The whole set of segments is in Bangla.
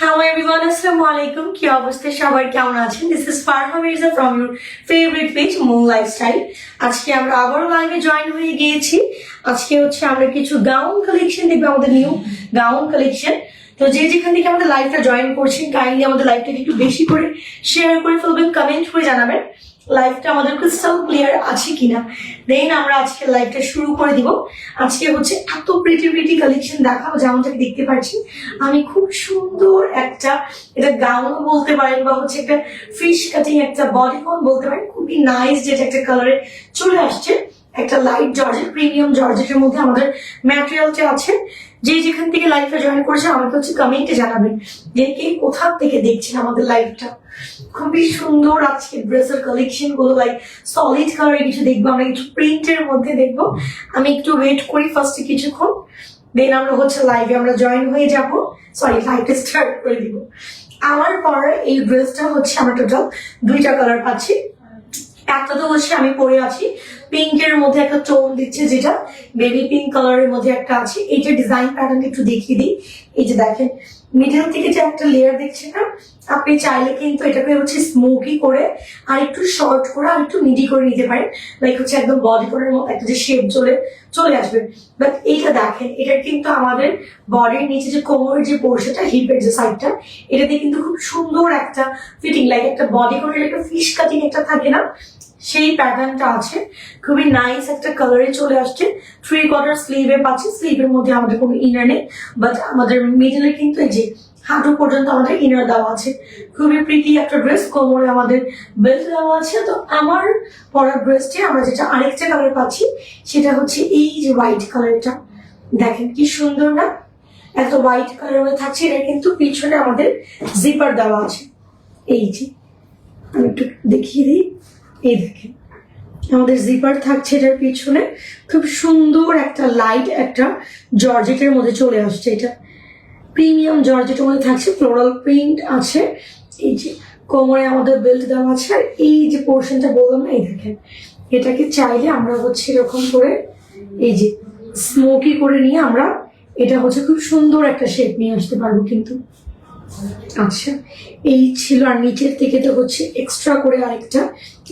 হ্যালো এভরিওয়ান আসসালামু আলাইকুম কি অবস্থা? সবার কেমন আছেন? This is Farha Mirza from your favourite page মুং lifestyle আজকে আমরা আবারও লাইভে জয়েন হয়ে গিয়েছি। আজকে হচ্ছে আমরা কিছু গাউন কালেকশন দেখব, আমাদের নিউ গাউন কালেকশন তো যে যেখান থেকে আমাদের লাইভটা জয়েন করছেন কাইন্ডলি আমাদের লাইভটাকে একটু বেশি করে শেয়ার করে ফেলবেন কমেন্ট করে জানাবেন। লাইভটা আমাদের ক্রিস্টাল ক্লিয়ার আছে কিনা? দেন আমরা আজকে লাইফটা শুরু করে দিব। আজকে হচ্ছে এত প্রিটি প্রিটি কালেকশন দেখাবো যেমনটাকে দেখতে পাচ্ছি। আমি খুব সুন্দর একটা, এটা গাউন বলতে পারেন বা হচ্ছে একটা ফিশ কাটিং একটা বডিকন বলতে পারেন। খুবই নাইস যেটা একটা কালারে চলে আসছে। একটা লাইট জর্জেট প্রিমিয়াম জর্জেটের মধ্যে আমাদের ম্যাটেরিয়ালটা আছে। যে যেখান থেকে লাইভটা জয়েন করেছে, আমাকে হচ্ছে কমেন্টে জানাবেন যে কে কোথা থেকে দেখছেন আমাদের লাইভটা খুবই সুন্দর আজকে ড্রেসের কালেকশনগুলো লাইক সলিড কালারের কিছু দেখব, আমরা কিছু প্রিন্টের মধ্যে দেখব। আমি একটু ওয়েট করি ফার্স্টে কিছুক্ষণ দেন আমরা হচ্ছে লাইভে আমরা জয়েন হয়ে যাব। সরি লাইভটা স্টার্ট করে দিব। আমার পরে এই ড্রেসটা হচ্ছে, আমরা টোটাল দুইটা কালার পাচ্ছি। একটা তো হচ্ছে আমি পরে আছি। পিঙ্কের মধ্যে একটা টোন দিচ্ছে যেটা। বেবি পিঙ্ক কালারের মধ্যে একটা আছে। এইটা ডিজাইন প্যাটার্ন একটু দেখিয়ে দিই। এই যে দেখেন মিডল থেকে যে একটা লেয়ার দেখছে না আপনি চাইলে কিন্তু এটাকে হচ্ছে স্মোকি করে আর একটু শর্ট করে আর একটু মিডি করে নিতে পারেন। লাইক হচ্ছে একদম বডি মতো একটা যে শেপ চলে চলে আসবে। বাট এইটা দেখেন, এটা কিন্তু আমাদের বডির নিচে যে কোমরের যে পোর্শনটা হিপের যে সাইডটা এটাতে কিন্তু খুব সুন্দর একটা ফিটিং লাইক একটা বডি করে একটা ফিশ কাটিং একটা থাকে না, সেই প্যাটার্নটা আছে। খুবই নাইস একটা কালারে চলে আসছে। থ্রি কোয়ার্টার স্লিভে পাচ্ছি স্লিভের মধ্যে আমাদের কোনো ইনার নেই। বাট আমাদের মিডলে কিন্তু এই যে হাঁটু পর্যন্ত আমাদের ইনার দেওয়া আছে। খুবই প্রীতি একটা ড্রেস কোমরে আমাদের বেল্ট দেওয়া আছে। তো আমার পরার ড্রেসটি আমরা যেটা আরেকটা কালার পাচ্ছি, সেটা হচ্ছে এই যে হোয়াইট কালারটা দেখেন কি সুন্দর না? এত হোয়াইট কালারের মধ্যে থাকছে, এটা কিন্তু পিছনে আমাদের জিপার দেওয়া আছে। এই যে, আমি একটু দেখিয়ে দিই। এই দেখেন, আমাদের জিপার থাকছে এটার পিছনে। খুব সুন্দর একটা লাইট একটা জর্জেটের মধ্যে চলে আসছে এটা। প্রিমিয়াম জর্জেটের মধ্যে থাকছে ফ্লোরাল প্রিন্ট আছে, এই যে কোমরে আমাদের বেল্ট দেওয়া আছে, আর এই যে পোর্শনটা বললাম না, এই দেখেন, এটাকে চাইলে আমরা হচ্ছে এরকম করে এই যে স্মোকি করে নিয়ে আমরা এটা হচ্ছে খুব সুন্দর একটা শেপ নিয়ে আসতে পারব কিন্তু। আচ্ছা এই ছিল আর নিচের থেকে তো হচ্ছে এক্সট্রা করে আরেকটা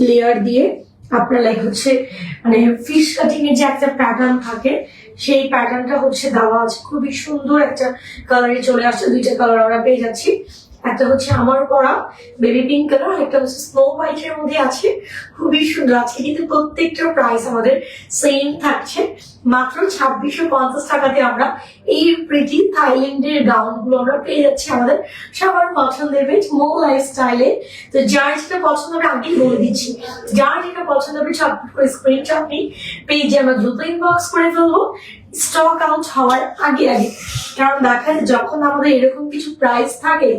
লেয়ার দিয়ে আপনার লাইক হচ্ছে মানে ফিশ কাটিং এর যে একটা প্যাটার্ন থাকে, সেই প্যাটার্নটা হচ্ছে দেওয়া আছে। খুবই সুন্দর একটা কালারে চলে আসছে, দুইটা কালার আমরা পেয়ে যাচ্ছি। একটা হচ্ছে আমার পরা বেবি পিঙ্ক কালার একটা হচ্ছে স্নো হোয়াইটের মধ্যে আছে। খুবই সুন্দর আজকে কিন্তু প্রত্যেকটা প্রাইস আমাদের সেম থাকছে। মাত্র ছাব্বিশশো পঞ্চাশ টাকাতে আমরা এই প্রিটি থাইল্যান্ডের গাউনগুলো আমরা পেয়ে যাচ্ছি আমাদের সবার পছন্দের বেশ মো লাইফস্টাইলে তো যার যেটা পছন্দ হবে আগেই বলে দিচ্ছি। যার যেটা পছন্দ হবে সব করে স্ক্রিনশট নিই পেজে আমরা দ্রুত ইনবক্স করে ফেলব। স্টক আউট হওয়ার আগে আগে। কারণ দেখা যায় যখন আমাদের এরকম কিছু প্রাইস থাকে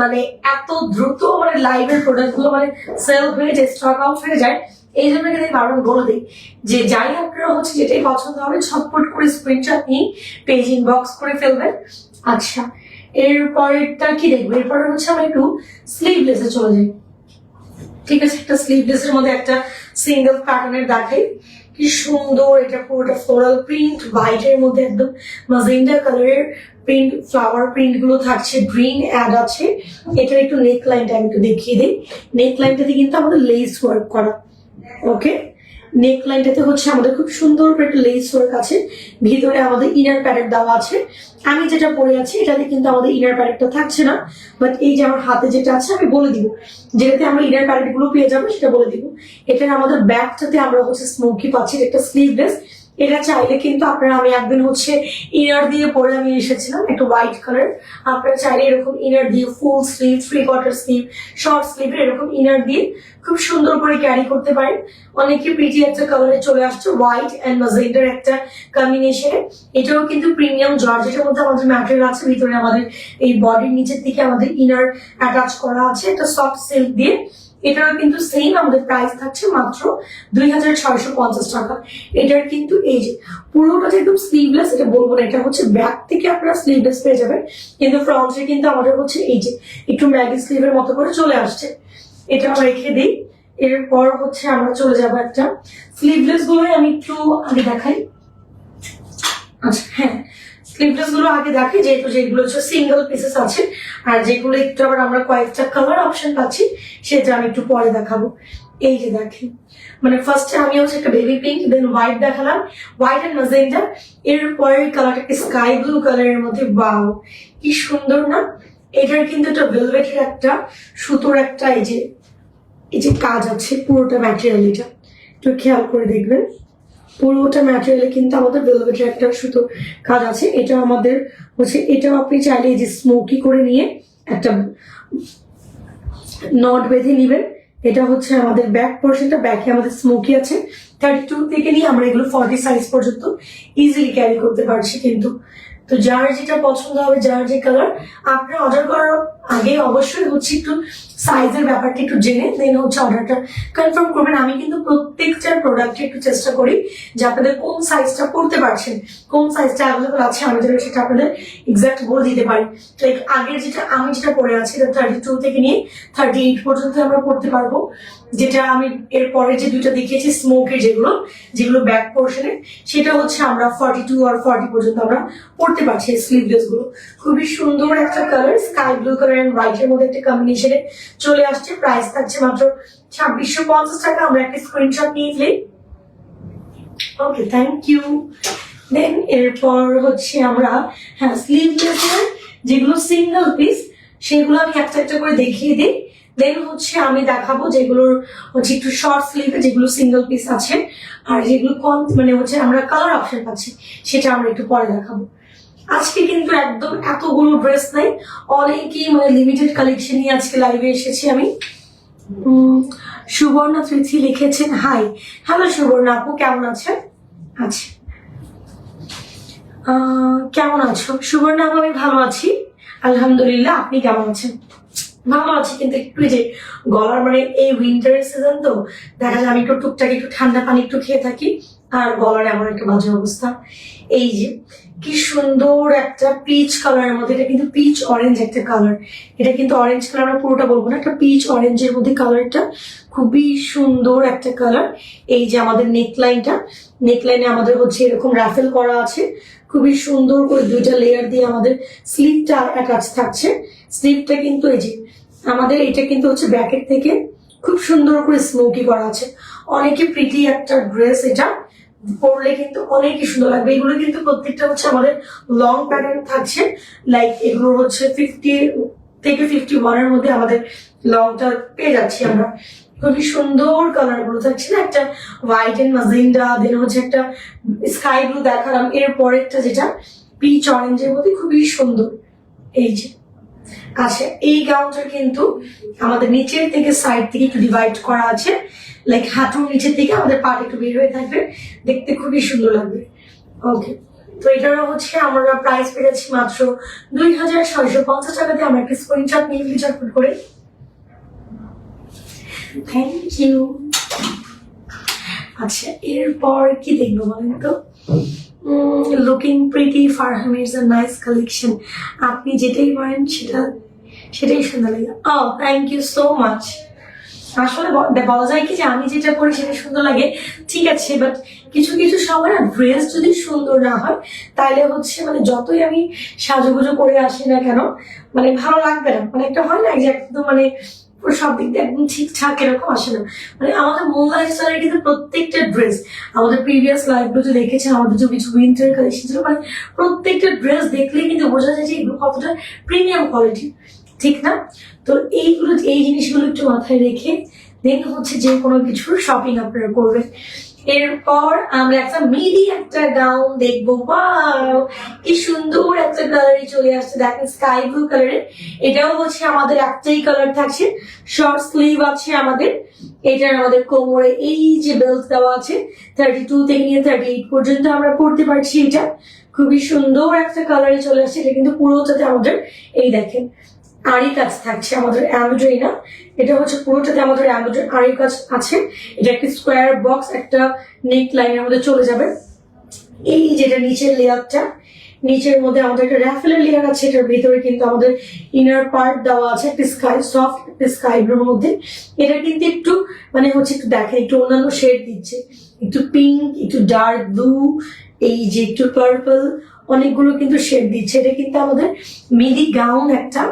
মানে এত দ্রুত মানে লাইভের প্রোডাক্টগুলো মানে সেল হয়ে যায় স্টক আউট হয়ে যায়, এই জন্য কিন্তু বারণ বলে দিই যে যাই আপনারা হচ্ছে যেটাই পছন্দ হবে, ছটপট করে স্ক্রিনশট নিয়ে পেজ ইনবক্স করে ফেলবেন। আচ্ছা এরপরেরটা কি দেখব? এরপরে হচ্ছে আমরা একটু স্লিভলেসে চলে যাই। ঠিক আছে, একটা স্লিভলেসের মধ্যে একটা সিঙ্গেল প্যাটার্নের দেখাই। কি সুন্দর, এটা পুরোটা ফ্লোরাল প্রিন্ট হোয়াইটের মধ্যে একদম মাজেন্ডা কালারের প্রিন্ট ফ্লাওয়ার প্রিন্টগুলো থাকছে গ্রিন অ্যাড আছে। এটার একটু নেক লাইনটা আমি একটু দেখিয়ে দিই। নেক লাইনটাতে কিন্তু আমাদের লেস ওয়ার্ক করা ওকে নেক লাইনটাতে হচ্ছে আমাদের খুব সুন্দর করে একটা লেস ওয়ার্ক আছে। ভিতরে আমাদের ইনার প্যারেট দেওয়া আছে। আমি যেটা পরে আছি, এটাতে কিন্তু আমাদের ইনার প্যারেটটা থাকছে না। বাট এই যে আমার হাতে যেটা আছে, আমি বলে দিব। যেটাতে আমরা ইনার প্যারেটগুলো পেয়ে যাব, সেটা বলে দিব। এটা আমাদের ব্যাকটাতে আমরা হচ্ছে স্মোকি পাচ্ছি, একটা স্লিভলেস এটা চাইলে কিন্তু আপনারা, আমি একদিন হচ্ছে ইনার দিয়ে পরে আমি এসেছিলাম একটা হোয়াইট কালার আপনারা চাইলে এরকম ইনার দিয়ে full sleeve three quarter sleeve short স্লিভের এরকম ইনার দিয়ে খুব সুন্দর করে ক্যারি করতে পারেন। অনেকে প্রিটি একটা কালারে চলে আসছে হোয়াইট অ্যান্ড মাজেন্ডার একটা কম্বিনেশনে এটাও কিন্তু প্রিমিয়াম জর্জেটের মধ্যে আমাদের ম্যাটেরিয়াল আছে, ভিতরে আমাদের এই বডির নিচের দিকে আমাদের ইনার অ্যাটাচ করা আছে, একটা সফট সিল্ক দিয়ে। এটার কিন্তু সেম আমাদের প্রাইস থাকছে মাত্র দুই হাজার ছয়শো পঞ্চাশ টাকা। এটার কিন্তু এই যে পুরোটা যে একদম স্লিভলেস এটা বলব না, এটা হচ্ছে ব্যাক থেকে আপনারা স্লিভলেস পেয়ে যাবেন। কিন্তু ফ্রন্টে কিন্তু আমাদের হচ্ছে এই যে একটু ম্যাগি স্লিভের মতো করে চলে আসছে। এটা আমরা রেখে দিই। এরপর হচ্ছে আমরা চলে যাব একটা স্লিভলেস গুলোই আমি একটু আগে দেখাই। আচ্ছা হ্যাঁ স্লিভলেসগুলো আগে দেখি, যেহেতু যেগুলো হচ্ছে সিঙ্গেল পিসেস আছে, আর যেগুলো একটু আবার আমরা কয়েকটা কালার অপশন পাচ্ছি, সেটা আমি একটু পরে দেখাবো। এই যে দেখেন মানে ফার্স্টে আমি হচ্ছে একটা বেবি পিঙ্ক দেন হোয়াইট দেখালাম। হোয়াইট এন্ড ম্যাজেন্ডা এর পরের কালারটা স্কাই ব্লু কালারের মধ্যে? বাও কি সুন্দর না? এটার কিন্তু একটা ভেলভেটের একটা সুতোর একটা এই যে এই যে কাজ আছে, পুরোটা ম্যাটেরিয়াল এটা। একটু খেয়াল করে দেখবেন। পুরোটা ম্যাটেরিয়ালে কিন্তু আমাদের ভেলভেটের একটা সুতো কাজ আছে। এটা আমাদের হচ্ছে এটাও আপনি চাইলে এই যে স্মোকি করে নিয়ে একটা নট বেঁধে নেবেন। এটা হচ্ছে আমাদের ব্যাক পোর্শনটা ব্যাকে আমাদের স্মোকি আছে। থার্টি টু থেকে নিয়ে আমরা এগুলো ফর্টি সাইজ পর্যন্ত ইজিলি ক্যারি করতে পারছি কিন্তু। তো যার যেটা পছন্দ হবে, যার যে কালার আপনি অর্ডার করার আগে অবশ্যই হচ্ছে একটু সাইজের ব্যাপারটা একটু জেনে দেন হচ্ছে অর্ডারটা কনফার্ম করবেন। আমি কিন্তু প্রত্যেকটা প্রোডাক্টে একটু চেষ্টা করি যে আপনাদের কোন সাইজটা পড়তে পারছেন, কোন সাইজটা অ্যাভেলেবল আছে আমি যেন সেটা আপনাদের এক্সাক্ট বলে দিতে পারি। লাইক আগের যেটা আমি যেটা পরে আছি থার্টি টু থেকে নিয়ে থার্টি এইট পর্যন্ত আমরা পড়তে পারব। যেটা আমি এর পরে যে দুইটা দেখিয়েছি স্মোকের যেগুলো যেগুলো ব্যাক পোর্শনে সেটা হচ্ছে আমরা ফর্টি টু আর ফর্টি পর্যন্ত আমরা পড়তে পারছি স্লিভলেসগুলো। খুবই সুন্দর একটা colour sky blue colour and white এর মধ্যে একটা কম্বিনেশনে চলে আসছে। প্রাইস থাকছে মাত্র ছাব্বিশশো পঞ্চাশ টাকা। আমরা একটা স্ক্রিনশট নিয়ে নিই। ওকে থ্যাংক ইউ দেন এরপর হচ্ছে আমরা হ্যাঁ স্লিভলেস যেগুলো সিঙ্গেল পিস সেগুলো আমি একটা একটা করে দেখিয়ে দিই। দেন হচ্ছে আমি দেখাবো যেগুলোর হচ্ছে একটু শর্ট স্লিভে যেগুলো সিঙ্গেল পিস আছে। আর যেগুলো কম মানে হচ্ছে আমরা কালার অপশন পাচ্ছি, সেটা আমরা একটু পরে দেখাবো। আজকে কিন্তু একদম এতগুলো ড্রেস নাই। অনেকই মানে লিমিটেড কালেকশন নিয়ে আজকে লাইভে এসেছি আমি। সুবর্ণা তৃথি লিখেছেন হাই হ্যালো সুবর্ণা আপু কেমন আছেন? আচ্ছা। আহ, কেমন আছো? সুবর্ণা আপু আমি ভালো আছি। আলহামদুলিল্লাহ আপনি কেমন আছেন? ভালো আছি কিন্তু একটু যে গলার মানে এই উইন্টারের সিজন তো দেখা যায় আমি একটু টুকটাক একটু ঠান্ডা পানি একটু খেয়ে থাকি আর গলার এমন একটা বাজে অবস্থা। এই যে কি সুন্দর একটা পিচ কালারের মধ্যে। এটা কিন্তু পিচ অরেঞ্জ একটা কালার এটা কিন্তু অরেঞ্জ কালার আমরা পুরোটা বলব না একটা পিচ অরেঞ্জের মধ্যে কালারটা খুবই সুন্দর একটা কালার এই যে আমাদের নেকলাইনটা নেকলাইনে আমাদের হচ্ছে এরকম রাফেল করা আছে। খুবই সুন্দর করে দুইটা লেয়ার দিয়ে আমাদের স্লিভটা অ্যাটাচ থাকছে। স্লিভটা কিন্তু এই যে আমাদের এটা কিন্তু হচ্ছে ব্যাকের থেকে খুব সুন্দর করে স্মোকি করা আছে। অনেকে প্রিটি একটা ড্রেস এটা পরলে কিন্তু অনেকই সুন্দর লাগবে। এগুলো কিন্তু প্রত্যেকটা হচ্ছে আমাদের লং প্যাটার্ন থাকছে। লাইক এগুলো হচ্ছে ফিফটি থেকে ফিফটি ওয়ানের মধ্যে আমাদের লংটা পেয়ে যাচ্ছি আমরা। খুবই সুন্দর কালারগুলো থাকছে না? একটা হোয়াইট এন্ড মাজেন্ডা দেন হচ্ছে একটা স্কাই ব্লু দেখালাম। এর পরেরটা যেটা পিচ অরেঞ্জের মধ্যে খুবই সুন্দর। এই যে। আচ্ছা এই গাউনটা কিন্তু আমাদের নিচের থেকে সাইড থেকে একটু ডিভাইড করা আছে। লাইক হাঁটুর নিচের থেকে আমাদের পাট একটু বের হয়ে থাকবে। দেখতে খুবই সুন্দর লাগবে। ওকে তো এটারও হচ্ছে আমরা প্রাইস পেয়েছি মাত্র দুই হাজার ছয়শো পঞ্চাশ টাকাতে। আমরা একটা স্ক্রিনশট নিয়ে ঝটফট করে। থ্যাংক ইউ আচ্ছা এরপর কি দেখব বলেন তো? Looking pretty Farha ma'am is nice collection আপনি যেটাই বলেন সেটা, সেটাই সুন্দর লাগে। ও থ্যাংক ইউ সো মাচ আসলে বলা যায় কি যে আমি যেটা করি সেটা সুন্দর লাগে। ঠিক আছে বাট কিছু কিছু সময় না ড্রেস যদি সুন্দর না হয়, তাহলে হচ্ছে মানে যতই আমি সাজুগুজু করে আসি না কেন মানে ভালো লাগবে না। মানে একটা হয় না যে একদম মানে সব দিক দিয়ে একদম ঠিকঠাক এরকম আসে না। মানে আমাদের মূল লাইফস্টাইলের কিন্তু প্রত্যেকটা ড্রেস আমাদের প্রিভিয়াস লাইফগুলো দেখেছে আমাদের যে কিছু উইন্টার কালেকশন ছিল মানে প্রত্যেকটা ড্রেস দেখলেই কিন্তু বোঝা যায় যে এগুলো কতটা প্রিমিয়াম কোয়ালিটি ঠিক না? তো এইগুলো, এই জিনিসগুলো একটু মাথায় রেখে দেন হচ্ছে যে কোনো কিছুর শপিং আপনারা করবেন। এরপর আমরা একটা মিডি একটা গাউন দেখব। ওয়াও কি সুন্দর একটা কালারে চলে আসছে। দেখেন স্কাই ব্লু কালারের এটাও হচ্ছে আমাদের একটাই কালার থাকছে। শর্ট স্লিভ আছে আমাদের। এটার আমাদের কোমরে এই যে বেল্ট দেওয়া আছে থার্টি টু থেকে নিয়ে থার্টি এইট পর্যন্ত আমরা পড়তে পারছি এটা। খুবই সুন্দর একটা কালারে চলে আসছে। এটা কিন্তু পুরোটাতে আমাদের, এই দেখেন আড়ি কাজ থাকছে আমাদের অ্যামব্রয়ডারি, না? এটা হচ্ছে পুরোটাতে আমাদের অ্যামব্রয়ডারি আড়ি কাজ আছে। এটা একটা স্কোয়ার বক্স, একটা নেক লাইনের মধ্যে চলে যাবে। এই যেটা নিচের লেয়ারটা, নিচের মধ্যে আমাদের একটা র্যাফেলের লেয়ার আছে, এটার ভিতরে কিন্তু আমাদের ইনার পার্ট দেওয়া আছে, একটা স্কাই সফট একটা স্কাই ব্লুর মধ্যে। এটা কিন্তু একটু মানে হচ্ছে একটু দেখেন একটু অন্যান্য শেড দিচ্ছে। একটু পিঙ্ক একটু ডার্ক ব্লু এই যে একটু পার্পল অনেকগুলো কিন্তু শেড দিচ্ছে। এটা কিন্তু আমাদের মিডি গাউন একটা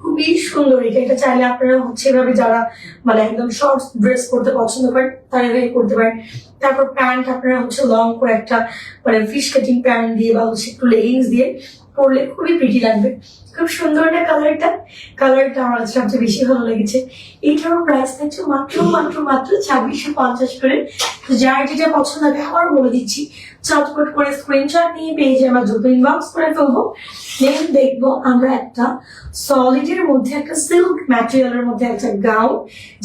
খুবই সুন্দর এটা। এটা চাইলে আপনারা হচ্ছে এভাবে যারা মানে একদম শর্ট ড্রেস করতে পছন্দ করেন, তারা এভাবে করতে পারেন। তারপর প্যান্ট আপনারা হচ্ছে লং করে একটা মানে ফিশ কাটিং প্যান্ট দিয়ে বা হচ্ছে একটু লেগিংস দিয়ে পরলে খুবই প্রিটি লাগবে। খুব সুন্দর না কালারটা কালারটা আমার কাছে সবচেয়ে বেশি ভালো লেগেছে। এইটারও প্রাইস থাকছে মাত্র মাত্র মাত্র ছাব্বিশশো পঞ্চাশ করে। তো যার যেটা পছন্দ হবে আবার বলে দিচ্ছি, চটপট করে স্ক্রিনশট নিয়ে পেজে আমরা দ্রুত ইনবক্স করে ফেলব দেখব আমরা একটা সলিডের মধ্যে একটা সিল্ক ম্যাটেরিয়ালের মধ্যে একটা গাউন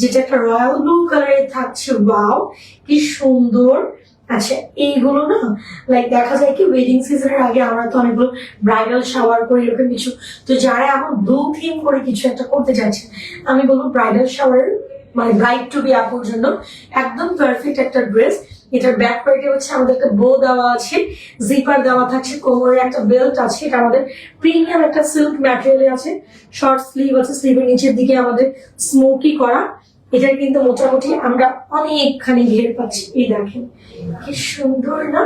যেটা একটা রয়্যাল ব্লু কালারে থাকছে ওয়াও কি সুন্দর। আচ্ছা এইগুলো না লাইক দেখা যায় কি ওয়েডিং সিজনের আগে আমরা তো অনেকগুলো ব্রাইডাল শাওয়ার করি, এরকম কিছু। তো যারা এখন ব্লু থিম করে কিছু একটা করতে চাইছে আমি বলব ব্রাইডাল শাওয়ার মানে ব্রাইড টু বি আপুর জন্য। একদম পারফেক্ট একটা ড্রেস এটার ব্যাক পার্টে হচ্ছে আমাদের একটা বো দেওয়া আছে জিপার দেওয়া থাকছে, কোমরে একটা বেল্ট আছে, এটা আমাদের প্রিমিয়াম একটা সিল্ক ম্যাটেরিয়ালে আছে। শর্ট স্লিভ আছে স্লিভের নিচের দিকে আমাদের স্মোকি করা। এটার কিন্তু মোটামুটি আমরা অনেকখানি ঘের পাচ্ছি। এই দেখেন, কি সুন্দর না?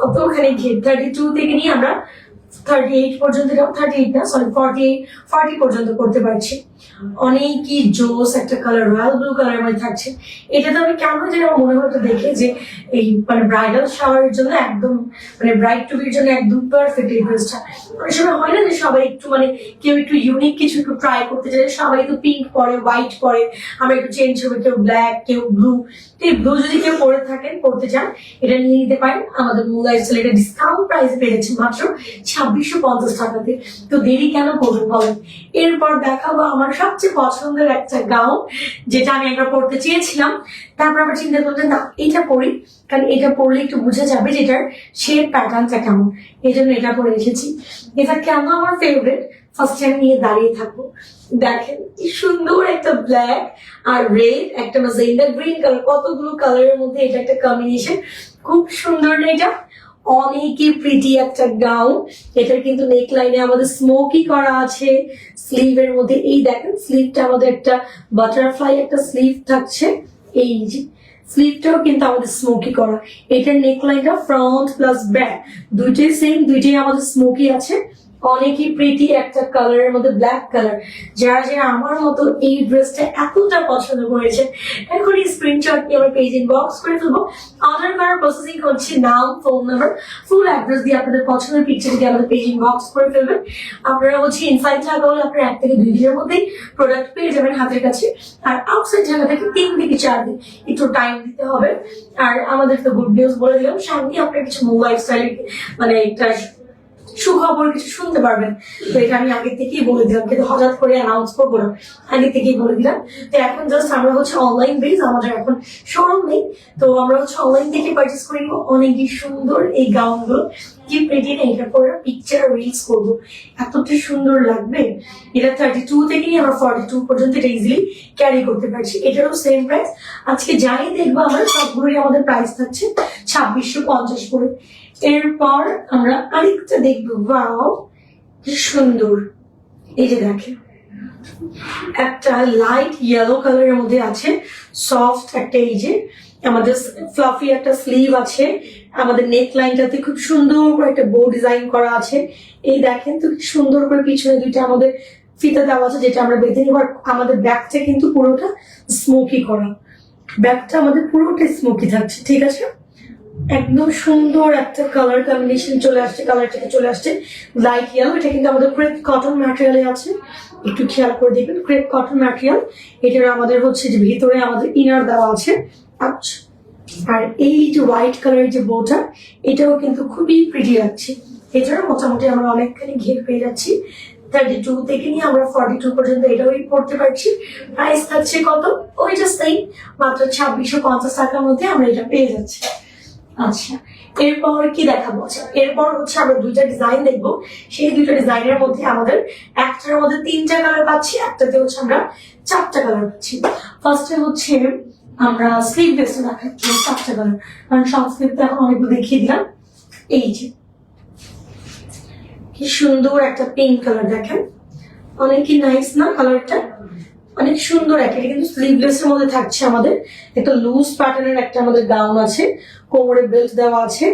কতখানি ঘের। থার্টি টু থেকে নিয়ে আমরা থার্টি এইট পর্যন্ত থার্টি এইট না সরি ফর্টি ফর্টি পর্যন্ত করতে পারছি। অনেকই জোস, একটা কালার রয়্যাল ব্লু কালার মধ্যে থাকছে। এটা তো আমি কেমন যেন মনে হতো দেখে যে এই মানে ব্রাইডাল শাওয়ারের জন্য একদম মানে ব্রাইড টু বির জন্য একদম পারফেক্ট এই ড্রেসটা অনেক সময় হয় না যে সবাই একটু মানে কেউ একটু ইউনিক কিছু একটু ট্রাই করতে চায়, সবাই তো পিঙ্ক পরে হোয়াইট পরে, আমরা একটু চেঞ্জ হবে, কেউ ব্ল্যাক কেউ ব্লু তো এই ব্লু যদি কেউ পরে থাকেন পড়তে চান, এটা নিয়ে নিতে পারেন। আমাদের মোবাইল সেল এটা ডিসকাউন্ট প্রাইস পেয়েছে মাত্র ছাব্বিশশো পঞ্চাশ টাকাতে। তো দেরি কেন করবেন বলেন? এরপর দেখাবো আমার সবচেয়ে পছন্দের একটা গাউন যেটা আমি একবার পড়তে চেয়েছিলাম। তারপর আবার চিন্তা করলাম না, এটা পড়ি। কারণ এটা পরলে একটু বোঝা যাবে যে এটার শেপ প্যাটার্নটা কেমন। এই জন্য এটা পরে এসেছি। এটা কেন আমার ফেভারিট ফার্স্ট আমি নিয়ে দাঁড়িয়ে থাকব। দেখেন, কি সুন্দর একটা ব্ল্যাক আর রেড একটা মাজেন্ডা গ্রিন কালার কতগুলো কালারের মধ্যে এটা একটা কম্বিনেশন খুব সুন্দর না এটা? অনেকই প্রিটি একটা গাউন এটার কিন্তু নেক লাইনে আমাদের স্মোকি করা আছে। স্লিভের মধ্যে এই দেখেন স্লিভটা আমাদের একটা বাটারফ্লাই একটা স্লিভ থাকছে। এই যে স্লিভটাও কিন্তু আমাদের স্মোকি করা। এটার নেক লাইনটা ফ্রন্ট প্লাস ব্যাক দুইটাই সেম দুইটাই আমাদের স্মোকি আছে। অনেকই প্রিটি একটা কালারের মধ্যে ব্ল্যাক কালার যারা যারা আমার মতো এই ড্রেসটা এতটা পছন্দ করেছে, এখনই স্ক্রিনশট নিয়ে আমার পেজ ইনবক্স করে ফেলব। অর্ডার করার প্রসেসিং হচ্ছে নাম ফোন নাম্বার ফুল অ্যাড্রেস দিয়ে আপনাদের পছন্দের পিকচার দিয়ে আমাদের পেজ ইনবক্স করে ফেলবেন আপনারা হচ্ছে ইনসাইড থাকা হলে আপনারা এক থেকে দুই দিনের মধ্যেই প্রোডাক্ট পেয়ে যাবেন হাতের কাছে। আর আউটসাইড জায়গা থেকে তিন থেকে চার দিন একটু টাইম দিতে হবে। আর আমাদের তো গুড নিউজ বলে দিলাম সামনে আপনার কিছু মোবাইল লাইফস্টাইলের মানে একটা সুখবর, কিছু শুনতে পারবেন। তো এটা আমি আগে থেকেই বলে দিলাম, কিন্তু হঠাৎ করে অ্যানাউন্স করব না। আগে থেকেই বলে দিলাম। তো এখন জাস্ট আমরা হচ্ছে অনলাইন বেস আমাদের এখন শোরুম নেই। তো আমরা হচ্ছে অনলাইন থেকে পারচেস করে নিবো। অনেকই সুন্দর এই গাউনগুলো। কি না এটা পরে পিকচার রিলস করব। এতটা সুন্দর লাগবে। এটা থার্টি টু থেকে নিয়ে আমরা ফর্টি টু পর্যন্ত এটা ইজিলি ক্যারি করতে পারছি। এটারও সেম প্রাইস আজকে যাই দেখব আমরা সবগুলোই আমাদের প্রাইস থাকছে ছাব্বিশশো পঞ্চাশ করে। এরপর আমরা আরেকটা দেখব। বাও কি সুন্দর। এই যে দেখে একটা লাইট ইয়েলো কালারের মধ্যে আছে সফট একটা এই যে, আমাদের ফ্লাফি একটা স্লিভ আছে, আমাদের নেক লাইনটাতে খুব সুন্দর করে একটা বো ডিজাইন করা আছে। এই দেখেন তো কি সুন্দর করে পিছনে দুইটা আমাদের ফিতা দেওয়া আছে, যেটা আমরা বেঁধে নিব আমাদের ব্যাগটা কিন্তু পুরোটা স্মোকি করা। ব্যাগটা আমাদের পুরোটা স্মোকি থাকছে, ঠিক আছে? একদম সুন্দর একটা কালার কম্বিনেশন চলে আসছে কালার থেকে চলে আসছে। লাইট ইয়েলো এটা কিন্তু আমাদের ক্রেপ কটন ম্যাটেরিয়ালে আছে। একটু খেয়াল করে দেখবেন ক্রেপ কটন ম্যাটেরিয়াল এটার আমাদের হচ্ছে যে ভিতরে আমাদের ইনার দেওয়া আছে। আচ্ছা আর এই যে হোয়াইট কালারের যে বউটা এটাও কিন্তু খুবই প্রিটি লাগছে। এছাড়া মোটামুটি আমরা অনেকখানি ঘের পেয়ে যাচ্ছি। থার্টি টু থেকে নিয়ে আমরা ফর্টি টু পর্যন্ত এটাও পড়তে পারছি। প্রাইস থাকছে কত? ওইটা সেম মাত্র ছাব্বিশশো পঞ্চাশ টাকার মধ্যে আমরা এটা পেয়ে যাচ্ছি। আচ্ছা এরপর কি দেখাবো? আচ্ছা এরপর হচ্ছে আমরা দুইটা ডিজাইন দেখব। সেই দুইটা ডিজাইনের মধ্যে আমাদের একটার মধ্যে তিনটা কালার পাচ্ছি, একটাতে হচ্ছে আমরা চারটা কালার পাচ্ছি। ফার্স্টে হচ্ছে আমরা স্লিভ ড্রেসটা দেখাচ্ছি চারটা কালার কারণ সব স্লিভটা এখন অনেকগুলো দেখিয়ে দিলাম। এই যে, কি সুন্দর একটা পিঙ্ক কালার দেখেন। অনেকই নাইস না কালারটা অনেক সুন্দর একটা, এটা কিন্তু স্লিভলেস এর মধ্যে থাকছে আমাদের। একটা লুজ প্যাটার্নের একটা আমাদের গাউন আছে কোমরে বেল্ট দেওয়া আছে।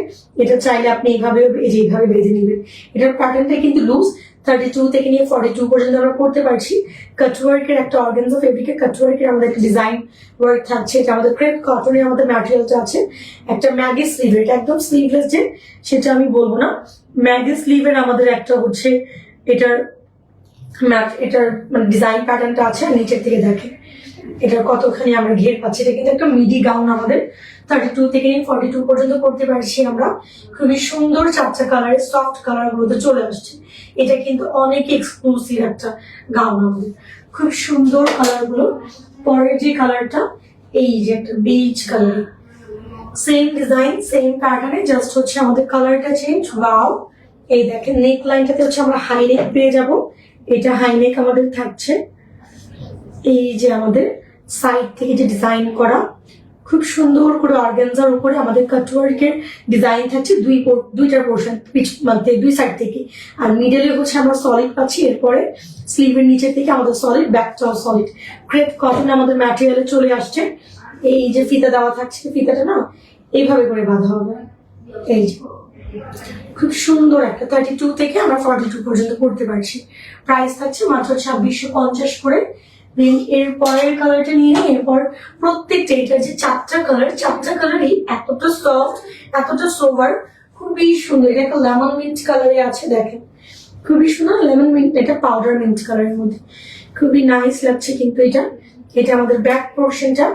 এটা চাইলে আপনি এইভাবে, এই যে এইভাবে বেঁধে নেবেন। এটার প্যাটার্নটা কিন্তু লুজ থার্টি টু থেকে নিয়ে ফর্টি টু পর্যন্ত আমরা করতে পারছি। কাটওয়ার্কের একটা অর্গানজা ফেব্রিকের কাটওয়ার্কের আমাদের একটা ডিজাইন ওয়ার্ক থাকছে। এটা আমাদের ক্রেপ কটনের আমাদের ম্যাটেরিয়ালটা আছে। একটা ম্যাগি স্লিভ এটা একদম স্লিভলেস যে, সেটা আমি বলব না। ম্যাগি স্লিভের আমাদের একটা হচ্ছে, এটার ম্যাট এটার মানে ডিজাইন প্যাটার্নটা আছে, আর নিচের থেকে দেখে। এটার কতখানি আমরা ঘের পাচ্ছি, এটা কিন্তু একটা মিডি গাউন আমাদের। থার্টি টু থেকে ফর্টি টু পর্যন্ত করতে পারছি আমরা। খুবই সুন্দর চারটা কালারের সফট কালার গুলোতে চলে আসছে। এটা কিন্তু অনেক এক্সক্লুসিভ একটা গাউন আমাদের। খুব সুন্দর কালারগুলো। পরের যে কালারটা এই যে একটা beach colour same design same প্যাটার্নে জাস্ট হচ্ছে আমাদের কালারটা চেঞ্জ ওয়াও এই দেখেন নেক লাইনটাতে হচ্ছে আমরা হাই নেক পেয়ে যাব। এটা হাইনেক আমাদের থাকছে। এই যে আমাদের সাইড থেকে যে ডিজাইন করা, খুব সুন্দর করে অর্গানজার উপরে আমাদের কাটওয়ার্কের ডিজাইন থাকছে দুই দুইটার পোর্শন পিছ মানে দুই সাইড থেকে। আর মিডলে হচ্ছে আমরা সলিড পাচ্ছি, এরপরে স্লিভের নিচের থেকে আমাদের সলিড ব্যাকটাও সলিড ক্রেপ কটন আমাদের ম্যাটেরিয়ালে চলে আসছে। এই যে ফিতা দেওয়া থাকছে, ফিতাটা না এইভাবে করে বাঁধা হবে। এই যে। খুব সুন্দর একটা থার্টি টু থেকে আমরা ফর্টি টু পর্যন্ত করতে পারছি। প্রাইস থাকছে মাত্র ছাব্বিশশো পঞ্চাশ করে। দেন এর পরের কালারটা নিয়ে এরপর প্রত্যেকটা এটা যে চারটা কালার চারটা কালারই এতটা সফট এতটা সোভার খুবই সুন্দর। এটা একটা লেমন মিন্ট কালারে আছে, দেখেন। খুবই সুন্দর লেমন মিন্ট এটা পাউডার মিন্ট কালারের মধ্যে। খুবই নাইস লাগছে কিন্তু এটা। এটা আমাদের ব্যাক পোর্শনটা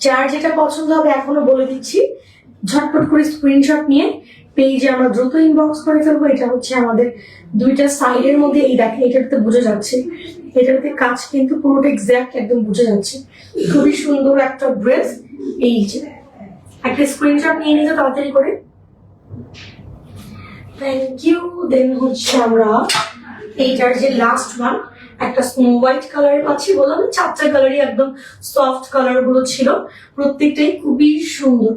যার যেটা পছন্দ হবে এখনও বলে দিচ্ছি। ঝটপট করে স্ক্রিনশট নিয়ে পেজে আমরা দ্রুত ইনবক্স করে ফেলব, এটা হচ্ছে আমাদের দুইটা সাইডের মধ্যে এই দেখেন, এটাতে বোঝা যাচ্ছে। এটাতে কাজ কিন্তু পুরোটা এক্স্যাক্ট একদম বোঝা যাচ্ছে। খুবই সুন্দর একটা ড্রেস এই যে। একটা স্ক্রিনশট নিয়ে নিতে তাড়াতাড়ি করে। থ্যাংক ইউ দেন হচ্ছে আমরা এইটার যে লাস্ট ওয়ান একটা স্নো হোয়াইট কালার পাচ্ছি বললাম চারটা কালারই একদম সফট কালারগুলো ছিল। প্রত্যেকটাই খুবই সুন্দর।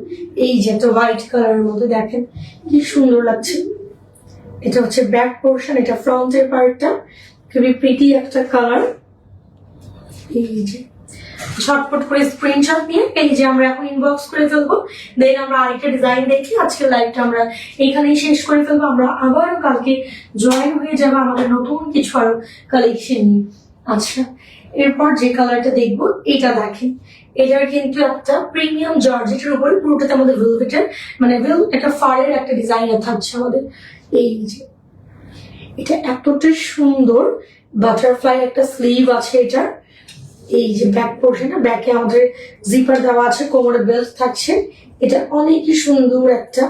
এই যে একটা হোয়াইট কালারের মধ্যে দেখেন, কি সুন্দর লাগছে। এটা হচ্ছে ব্যাক পোর্শন এটা ফ্রন্টের পার্টটা খুবই প্রিটি একটা কালার এই যে ঝটপট করে স্ক্রিনশট নিয়ে পেজে আমরা এখন ইনবক্স করে ফেলব। দেন আমরা আরেকটা ডিজাইন দেখি, আজকের লাইভটা আমরা এখানেই শেষ করে ফেলব। আমরা আবারও কালকে জয়েন হয়ে যাব আমাদের নতুন কিছু আরও কালেকশন নিয়ে। আচ্ছা এরপর যে কালারটা দেখব, এটা দেখেন। এটার কিন্তু একটা প্রিমিয়াম জর্জেটের উপরে, পুরোটাতে আমাদের ভেলভেটের মানে ভেল একটা ফারের একটা ডিজাইনার থাকছে আমাদের। এই যে, এটা এতটা সুন্দর বাটারফ্লাই একটা স্লিভ আছে এটার। এই যে ব্যাক পোর্শনটা ব্যাকে আমাদের জিপার দেওয়া আছে কোমরে বেল্ট থাকছে। এটা অনেকই সুন্দর একটা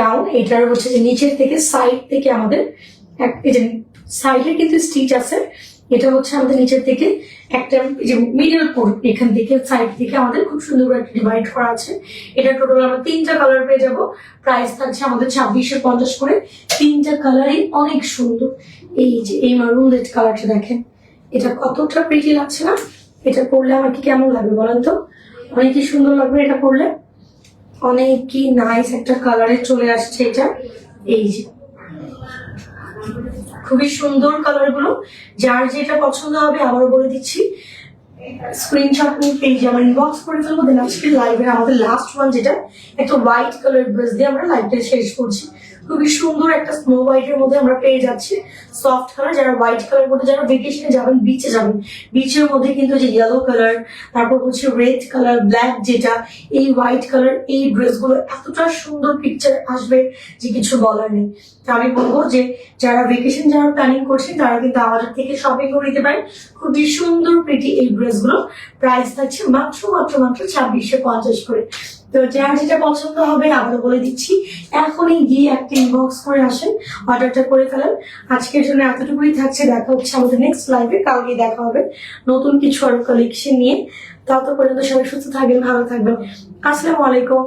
গাউন এটার হচ্ছে যে নিচের থেকে সাইড থেকে আমাদের এক যে সাইডে কিন্তু স্টিচ আছে। এটা হচ্ছে আমাদের নিচের থেকে একটা যে মিডল পোর্ট এখান থেকে সাইড থেকে আমাদের খুব সুন্দর একটা ডিভাইড করা আছে। এটা টোটাল আমরা তিনটা কালার পেয়ে যাব। প্রাইস থাকছে আমাদের ছাব্বিশশো পঞ্চাশ করে। তিনটা কালারই অনেক সুন্দর। এই যে এই মারুন রেড কালারটা দেখেন। এটা কতটা প্রিটি লাগছে না? এটা পরলে আমার কি কেমন লাগবে বলেন তো? অনেকই সুন্দর লাগবে এটা পরলে অনেকই নাইস একটা কালারে চলে আসছে এটা। এই যে। খুবই সুন্দর কালারগুলো। যার যেটা পছন্দ হবে আবারও বলে দিচ্ছি। স্ক্রিনশট নিয়ে পেজে আমরা ইনবক্স করে ফেলব দেন আজকে আমাদের লাস্ট ওয়ান যেটা একটা হোয়াইট কালার ড্রেস দিয়ে আমরা লাইভটা শেষ করছি। খুবই সুন্দর একটা স্নো হোয়াইটের মধ্যে আমরা পেয়ে যাচ্ছি। সফট কালার যারা হোয়াইট কালার মধ্যে যারা ভেকেশনে যাবেন বিচে যাবেন বিচের মধ্যে কিন্তু যে ইয়েলো কালার তারপর হচ্ছে রেড কালার ব্ল্যাক যেটা, এই হোয়াইট কালার এই ড্রেসগুলো এতটা সুন্দর পিকচার আসবে যে কিছু বলার নেই। আমি বলব যে, যারা ভেকেশন যারা প্ল্যানিং করছেন, তারা কিন্তু আমাদের থেকে শপিং করে নিতে পারেন। খুবই সুন্দর প্রিটি এই ড্রেসগুলো প্রাইস থাকছে মাত্র মাত্র মাত্র ছাব্বিশশো পঞ্চাশ করে। তো যার যেটা পছন্দ হবে আবারও বলে দিচ্ছি, এখনই গিয়ে একটা ইনবক্স করে আসেন অর্ডারটা করে ফেলেন। আজকের জন্য এতটুকুই থাকছে, দেখা হচ্ছে আমাদের নেক্সট লাইভে কালকে দেখা হবে নতুন কিছু আর কালেকশন নিয়ে। তত পর্যন্ত সবাই সুস্থ থাকবেন, ভালো থাকবেন। আসসালামু আলাইকুম।